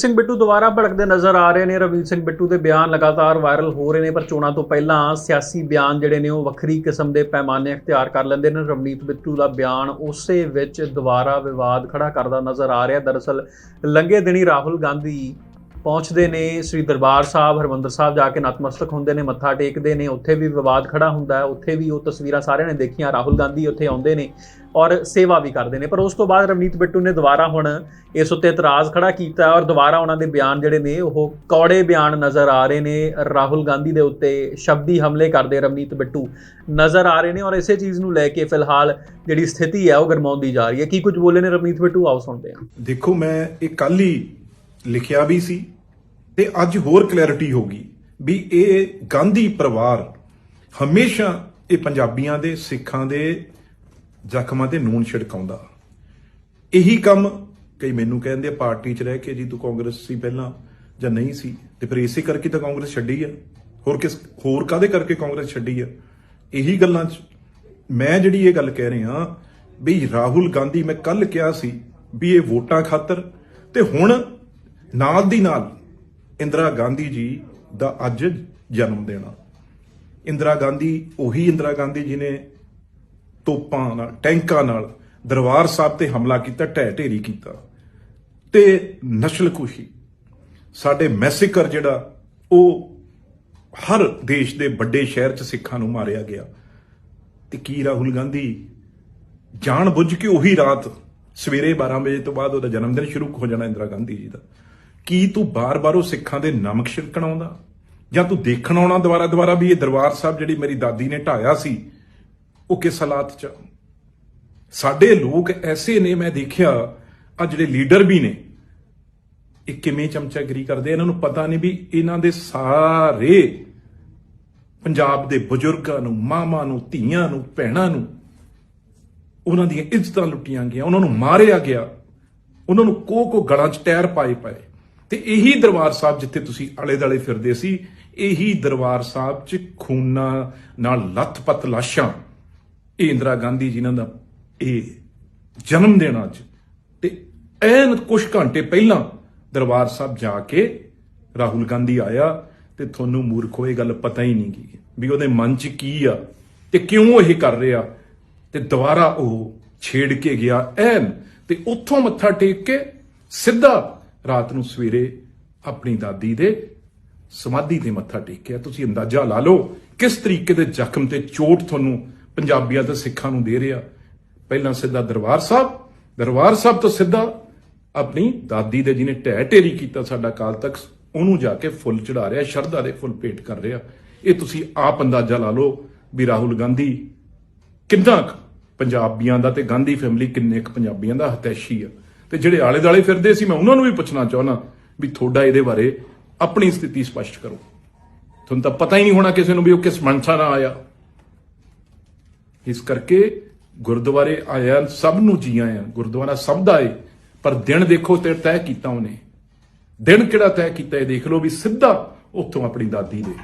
ਸਿੰਘ ਬਿੱਟੂ ਦੁਬਾਰਾ ਭੜਕਦੇ ਨਜ਼ਰ ਆ ਰਹੇ ਨੇ। ਰਵਨੀਤ ਸਿੰਘ ਬਿੱਟੂ ਦੇ ਬਿਆਨ ਲਗਾਤਾਰ ਵਾਇਰਲ ਹੋ ਰਹੇ ਨੇ, ਪਰ ਚੋਣਾਂ ਤੋਂ ਪਹਿਲਾਂ ਸਿਆਸੀ ਬਿਆਨ ਜਿਹੜੇ ਨੇ ਉਹ ਵੱਖਰੀ ਕਿਸਮ ਦੇ ਪੈਮਾਨੇ ਅਖਤਿਆਰ ਕਰ ਲੈਂਦੇ ਨੇ। ਰਵਨੀਤ ਬਿੱਟੂ ਦਾ ਬਿਆਨ ਉਸੇ ਵਿੱਚ ਦੁਬਾਰਾ ਵਿਵਾਦ ਖੜਾ ਕਰਦਾ ਨਜ਼ਰ ਆ ਰਿਹਾ। ਦਰਅਸਲ ਲੰਘੇ ਦਿਨੀ ਰਾਹੁਲ ਗਾਂਧੀ ਪਹੁੰਚਦੇ ਨੇ, ਸ੍ਰੀ ਦਰਬਾਰ ਸਾਹਿਬ, ਹਰਮੰਦਰ ਸਾਹਿਬ ਜਾ ਕੇ ਨਤਮਸਤਕ ਹੁੰਦੇ ਨੇ, ਮੱਥਾ ਟੇਕਦੇ ਨੇ, ਉੱਥੇ ਵੀ ਵਿਵਾਦ ਖੜਾ ਹੁੰਦਾ ਹੈ, ਉੱਥੇ ਵੀ ਉਹ ਤਸਵੀਰਾਂ ਸਾਰਿਆਂ ਨੇ ਦੇਖੀਆਂ, ਰਾਹੁਲ ਗਾਂਧੀ ਉੱਥੇ ਆਉਂਦੇ ਨੇ ਔਰ ਸੇਵਾ ਵੀ ਕਰਦੇ ਨੇ, ਪਰ ਉਸ ਤੋਂ ਬਾਅਦ ਰਵਨੀਤ ਬਿੱਟੂ ਨੇ ਦੁਬਾਰਾ ਹੁਣ ਇਸ ਉੱਤੇ ਇਤਰਾਜ਼ ਖੜਾ ਕੀਤਾ ਔਰ ਦੁਬਾਰਾ ਉਹਨਾਂ ਦੇ ਬਿਆਨ ਜਿਹੜੇ ਨੇ, ਉਹ ਕੌੜੇ ਬਿਆਨ ਨਜ਼ਰ ਆ ਰਹੇ ਨੇ, ਰਾਹੁਲ ਗਾਂਧੀ ਦੇ ਉੱਤੇ ਸ਼ਬਦੀ ਹਮਲੇ ਕਰਦੇ ਰਵਨੀਤ ਬਿੱਟੂ ਨਜ਼ਰ ਆ ਰਹੇ ਨੇ ਔਰ ਇਸੇ ਚੀਜ਼ ਨੂੰ ਲੈ ਕੇ ਫਿਲਹਾਲ ਜਿਹੜੀ ਸਥਿਤੀ ਹੈ, ਉਹ ਗਰਮਾਉਂਦੀ ਜਾ ਰਹੀ ਹੈ। ਕੀ ਕੁਝ ਬੋਲੇ ਨੇ ਰਵਨੀਤ ਬਿੱਟੂ? ਆਓ ਸੁਣਦੇ ਹਾਂ। ਦੇਖੋ, ਮੈਂ ਇਹ ਕੱਲ ਹੀ ਲਿਖਿਆ ਵੀ ਸੀ ਤੇ ਅੱਜ ਹੋਰ ਕਲੈਰਿਟੀ ਹੋ ਗਈ ਵੀ ਇਹ ਗਾਂਧੀ ਪਰਿਵਾਰ ਹਮੇਸ਼ਾ ਇਹ ਪੰਜਾਬੀਆਂ ਦੇ, ਸਿੱਖਾਂ ਦੇ ਜ਼ਖਮਾਂ ਤੇ ਨੂਨ ਛਿੜਕਾਉਂਦਾ। ਇਹੀ ਕੰਮ ਕਈ ਮੈਨੂੰ ਕਹਿੰਦੇ ਆ, ਪਾਰਟੀ 'ਚ ਰਹਿ ਕੇ ਜੀ ਤੂੰ ਕਾਂਗਰਸ ਸੀ ਪਹਿਲਾਂ ਜਾਂ ਨਹੀਂ ਸੀ, ਤੇ ਫਿਰ ਇਸੇ ਕਰਕੇ ਤਾਂ ਕਾਂਗਰਸ ਛੱਡੀ ਆ। ਹੋਰ ਕਿਸ, ਹੋਰ ਕਾਦੇ ਕਰਕੇ ਕਾਂਗਰਸ ਛੱਡੀ ਆ? ਇਹੀ ਗੱਲਾਂ 'ਚ ਮੈਂ ਜਿਹੜੀ ਇਹ ਗੱਲ ਕਹਿ ਰਿਹਾ ਵੀ ਰਾਹੁਲ ਗਾਂਧੀ, ਮੈਂ ਕੱਲ ਕਿਹਾ ਸੀ ਵੀ ਇਹ ਵੋਟਾਂ ਖਾਤਰ ਤੇ ਹੁਣ ਨਾਲ ਦੀ ਨਾਲ ਇੰਦਰਾ ਗਾਂਧੀ ਜੀ ਦਾ ਅੱਜ ਜਨਮ ਦਿਨ ਆ। ਇੰਦਰਾ ਗਾਂਧੀ, ਉਹੀ ਇੰਦਰਾ ਗਾਂਧੀ ਜੀ ਨੇ ਤੋਪਾਂ ਨਾਲ, ਟੈਂਕਾਂ ਨਾਲ ਦਰਬਾਰ ਸਾਹਿਬ ਤੇ ਹਮਲਾ ਕੀਤਾ ਢਹਿ ਢੇਰੀ ਕੀਤਾ। ਤੇ ਨਸਲਕੁਸ਼ੀ, ਸਾਡੇ ਮੈਸੇਕਰ ਜਿਹੜਾ, ਉਹ ਹਰ ਦੇਸ਼ ਦੇ ਵੱਡੇ ਸ਼ਹਿਰ 'ਚ ਸਿੱਖਾਂ ਨੂੰ ਮਾਰਿਆ ਗਿਆ। ਤੇ ਕੀ ਰਾਹੁਲ ਗਾਂਧੀ? ਜਾਣ ਬੁੱਝ ਕੇ ਉਹੀ ਰਾਤ ਸਵੇਰੇ 12 ਵਜੇ ਤੋਂ ਬਾਅਦ ਉਹਦਾ ਜਨਮ ਦਿਨ ਸ਼ੁਰੂ ਹੋ ਜਾਣਾ ਇੰਦਰਾ ਗਾਂਧੀ ਜੀ ਦਾ। ਕੀ ਤੂੰ ਬਾਰ-ਬਾਰ ਉਹ ਸਿੱਖਾਂ ਦੇ ਨਮਕ ਛਿੜਕਣ ਆਉਂਦਾ? ਜਾਂ ਤੂੰ ਦੇਖਣ ਆਉਣਾ ਦੁਬਾਰਾ ਦੁਬਾਰਾ ਵੀ ਇਹ ਦਰਬਾਰ ਸਾਹਿਬ ਜਿਹੜੀ ਮੇਰੀ ਦਾਦੀ ਨੇ ਢਾਇਆ ਸੀ, ਉਹ ਕਿਸ ਹਾਲਾਤ 'ਚ ਸਾਡੇ ਲੋਕ ਐਸੇ ਨੇ, ਮੈਂ ਦੇਖਿਆ ਆ ਜਿਹੜੇ ਲੀਡਰ ਵੀ ਨੇ, ਇਹ ਕਿਵੇਂ ਚਮਚਾਗਰੀ ਕਰਦੇ? ਇਹਨਾਂ ਨੂੰ ਪਤਾ ਨਹੀਂ ਵੀ ਇਹਨਾਂ ਦੇ ਸਾਰੇ ਪੰਜਾਬ ਦੇ ਬਜ਼ੁਰਗਾਂ ਨੂੰ, ਮਾਵਾਂ ਨੂੰ, ਧੀਆਂ ਨੂੰ, ਭੈਣਾਂ ਨੂੰ ਉਹਨਾਂ ਦੀਆਂ ਇੱਜ਼ਤਾਂ ਲੁੱਟੀਆਂ ਗਈਆਂ, ਉਹਨਾਂ ਨੂੰ ਮਾਰਿਆ ਗਿਆ, ਉਹਨਾਂ ਨੂੰ ਕੋ ਕੋ ਗਲਾਂ 'ਚ ਟਾਇਰ ਪਾਏ ਪਏ। ਤੇ ਇਹੀ ਦਰਬਾਰ ਸਾਹਿਬ ਜਿੱਥੇ ਤੁਸੀਂ ਆਲੇ ਦਾਲੇ ਫਿਰਦੇ ਸੀ, ਇਹੀ ਦਰਬਾਰ ਸਾਹਿਬ 'ਚ ਖੂਨਾਂ ਨਾਲ ਲੱਥ ਪੱਤ ਲਾਸ਼ਾਂ। ਇਹ ਇੰਦਰਾ ਗਾਂਧੀ ਜਿਨ੍ਹਾਂ ਦਾ ਇਹ ਜਨਮ ਦਿਨ ਅੱਜ। ਤੇ ਐਨ ਕੁਝ ਘੰਟੇ ਪਹਿਲਾਂ ਦਰਬਾਰ ਸਾਹਿਬ ਜਾ ਕੇ ਰਾਹੁਲ ਗਾਂਧੀ ਆਇਆ ਤੇ ਤੁਹਾਨੂੰ ਮੂਰਖੋ ਇਹ ਗੱਲ ਪਤਾ ਹੀ ਨਹੀਂ ਗਈ ਵੀ ਉਹਦੇ ਮਨ 'ਚ ਕੀ ਆ ਤੇ ਕਿਉਂ ਇਹ ਕਰ ਰਿਹਾ। ਤੇ ਦੁਬਾਰਾ ਉਹ ਛੇੜ ਕੇ ਗਿਆ ਐਨ ਤੇ ਉੱਥੋਂ ਮੱਥਾ ਟੇਕ ਕੇ ਸਿੱਧਾ ਰਾਤ ਨੂੰ ਸਵੇਰੇ ਆਪਣੀ ਦਾਦੀ ਦੇ ਸਮਾਧੀ ਤੇ ਮੱਥਾ ਟੇਕਿਆ। ਤੁਸੀਂ ਅੰਦਾਜ਼ਾ ਲਾ ਲਓ ਕਿਸ ਤਰੀਕੇ ਦੇ ਜ਼ਖਮ ਤੇ ਚੋਟ ਤੁਹਾਨੂੰ ਪੰਜਾਬੀਆਂ ਤੇ ਸਿੱਖਾਂ ਨੂੰ ਦੇ ਰਿਹਾ। ਪਹਿਲਾਂ ਸਿੱਧਾ ਦਰਬਾਰ ਸਾਹਿਬ ਦਰਬਾਰ ਸਾਹਿਬ ਤੋਂ ਸਿੱਧਾ ਆਪਣੀ ਦਾਦੀ ਦੇ ਜਿਹਨੇ ਢਹਿ ਢੇਰੀ ਕੀਤਾ ਸਾਡਾ ਕਾਲ ਤੱਕ ਉਹਨੂੰ ਜਾ ਕੇ ਫੁੱਲ ਚੜਾ ਰਿਹਾ, ਸ਼ਰਧਾ ਦੇ ਫੁੱਲ ਭੇਟ ਕਰ ਰਿਹਾ। ਇਹ ਤੁਸੀਂ ਆਪ ਅੰਦਾਜ਼ਾ ਲਾ ਲਓ ਵੀ ਰਾਹੁਲ ਗਾਂਧੀ ਕਿੰਨਾ ਕੁ ਪੰਜਾਬੀਆਂ ਦਾ ਤੇ ਗਾਂਧੀ ਫੈਮਿਲੀ ਕਿੰਨੇ ਕੁ ਪੰਜਾਬੀਆਂ ਦਾ ਹਤੈਸ਼ੀ ਆ। ਤੇ ਜਿਹੜੇ ਆਲੇ ਦਾਲੇ ਫਿਰਦੇ ਸੀ, ਮੈਂ ਉਹਨਾਂ ਨੂੰ ਵੀ ਪੁੱਛਣਾ ਚਾਹੁੰਦਾ ਵੀ ਤੁਹਾਡਾ ਇਹਦੇ ਬਾਰੇ ਆਪਣੀ ਸਥਿਤੀ ਸਪਸ਼ਟ ਕਰੋ। ਤੁਹਾਨੂੰ ਤਾਂ ਪਤਾ ਹੀ ਨਹੀਂ ਹੋਣਾ ਕਿਸੇ ਨੂੰ ਵੀ ਉਹ ਕਿਸ ਮਨਸਾ ਨਾਲ ਆਇਆ। ਇਸ ਕਰਕੇ ਗੁਰਦੁਆਰੇ ਆਇਆ, ਸਭ ਨੂੰ ਜੀ ਆਇਆ। ਗੁਰਦੁਆਰਾ ਸਭ ਦਾ ਏ, ਪਰ ਦਿਨ ਦੇਖੋ ਤੇ ਤੈਅ ਕੀਤਾ ਉਹਨੇ। ਦਿਨ ਕਿਹੜਾ ਤੈਅ ਕੀਤਾ ਇਹ ਦੇਖ ਲਓ ਵੀ ਸਿੱਧਾ ਉੱਥੋਂ ਆਪਣੀ ਦਾਦੀ ਦੇ।